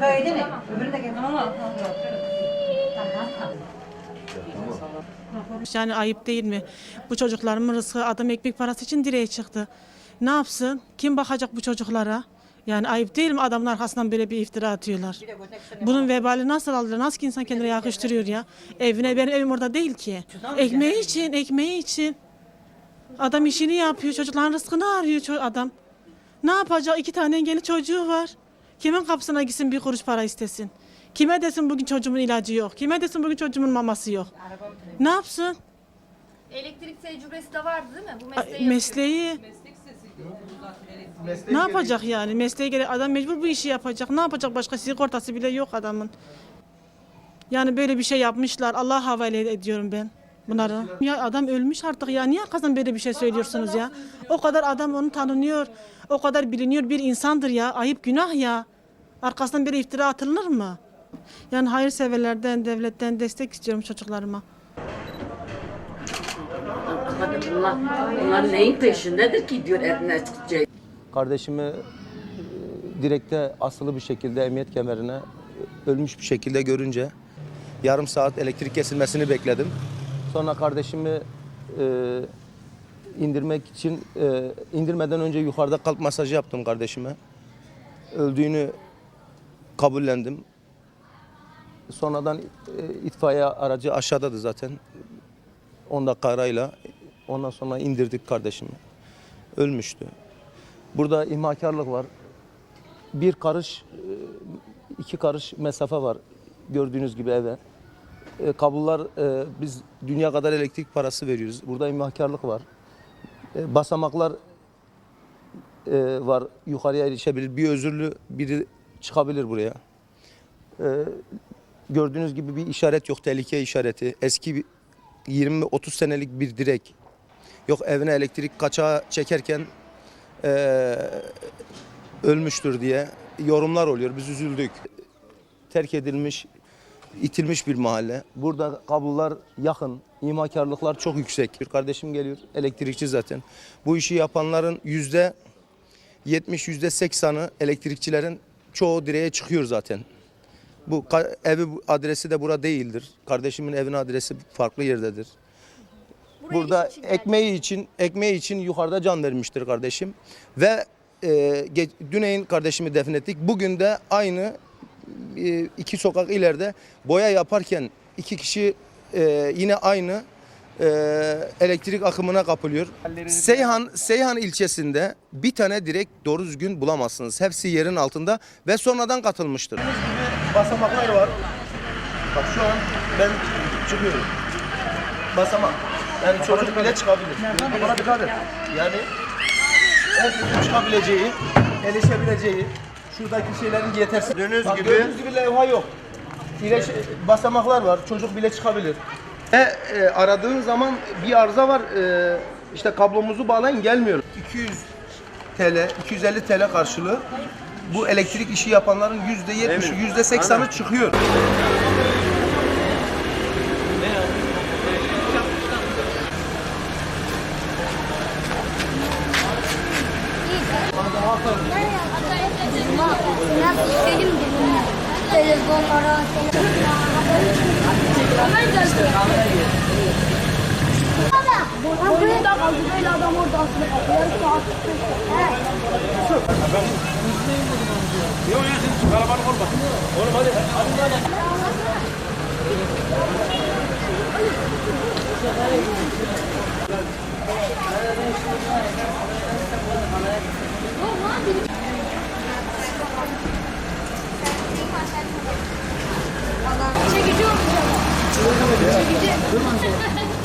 Köyde mi? Öbürü de geldi. Yani ayıp değil mi? Bu çocuklarımın rızkı adam ekmek parası için direğe çıktı. Ne yapsın? Kim bakacak bu çocuklara? Yani ayıp değil mi adamın arkasından böyle bir iftira atıyorlar? Bunun vebali nasıl alır? Nasıl ki insan kendine yakıştırıyor ya? Evine benim evim orada değil ki. Ekmeği için, ekmeği için. Adam işini yapıyor, çocukların rızkını arıyor adam. Ne yapacak? İki tane engelli çocuğu var. Kimin kapısına gitsin bir kuruş para istesin? Kime desin bugün çocuğumun ilacı yok? Kime desin bugün çocuğumun maması yok? Ne yapsın? Elektrik tecrübesi de vardı değil mi? Bu A- mesleği Mesleği. Ne yapacak yani? Mesleğe göre adam mecbur bu işi yapacak. Ne yapacak başka sigortası bile yok adamın. Yani böyle bir şey yapmışlar. Allah havale ediyorum ben bunları. Ya adam ölmüş artık ya. Niye arkasından böyle bir şey söylüyorsunuz ya? O kadar adam onu tanınıyor. O kadar biliniyor bir insandır ya. Ayıp günah ya. Arkasından bir iftira atılır mı? Yani hayırseverlerden, devletten destek istiyorum çocuklarıma. Hadi bunlar, bunlar neyin peşindedir ki diyor eline çıkacak. Kardeşimi e, direkte asılı bir şekilde emniyet kemerine e, ölmüş bir şekilde görünce yarım saat elektrik kesilmesini bekledim. Sonra kardeşimi e, indirmek için e, indirmeden önce yukarıda kalp masajı yaptım kardeşime. Öldüğünü kabullendim. Sonradan e, itfaiye aracı aşağıdadı zaten. 10 dakika arayla ondan sonra indirdik kardeşimi. Ölmüştü. Burada imhakarlık var. Bir karış, e, iki karış mesafe var gördüğünüz gibi eve. E, Kabullar, biz dünya kadar elektrik parası veriyoruz. Burada imhakarlık var. Basamaklar var, yukarıya erişebilir. Bir özürlü biri çıkabilir buraya. E, Gördüğünüz gibi bir işaret yok, tehlike işareti. Eski bir 20-30 senelik bir direk. Yok evine elektrik kaçağı çekerken eee, ölmüştür diye yorumlar oluyor. Biz üzüldük. Terk edilmiş, itilmiş bir mahalle. Burada kabullar yakın, imakarlıklar çok yüksek. Bir kardeşim geliyor, elektrikçi zaten. Bu işi yapanların yüzde 70, yüzde 80'ı elektrikçilerin çoğu direğe çıkıyor zaten. Bu evi adresi de bura değildir. Kardeşimin evin adresi farklı yerdedir. Buraya Burada için geldi. ekmeği için ekmeği için yukarıda can vermiştir kardeşim. Ve e, Düneyin kardeşimi defnettik. Bugün de aynı e, iki sokak ileride boya yaparken iki kişi e, yine aynı e, elektrik akımına kapılıyor. Seyhan Seyhan ilçesinde bir tane direkt doğru düzgün bulamazsınız. Hepsi yerin altında ve sonradan katılmıştır. Basamaklar var. Bak şu an ben çıkıyorum. Basamak. Yani çocuk bile çıkabilir. Bana dikkat et. Yani herkesin çıkabileceği, erişebileceği şuradaki şeylerin yetersiz. Gördüğünüz Bak, gibi- gördüğünüz gibi levha yok. İleş, basamaklar var. Çocuk bile çıkabilir. E, e, aradığın zaman bir arıza var. E, işte kablomuzu bağlayın gelmiyor. 200 TL, 250 TL karşılığı bu elektrik işi yapanların %70'i, %80'ı çıkıyor. Biraz istedim de bunu. Telefonlara, Baba, buraya da kaldı böyle adam orada gitmeyin dedim amcaya. Yok ya şimdi kalabalık olma. Oğlum hadi. Hadi hadi. Çekici olacağım. Çekici.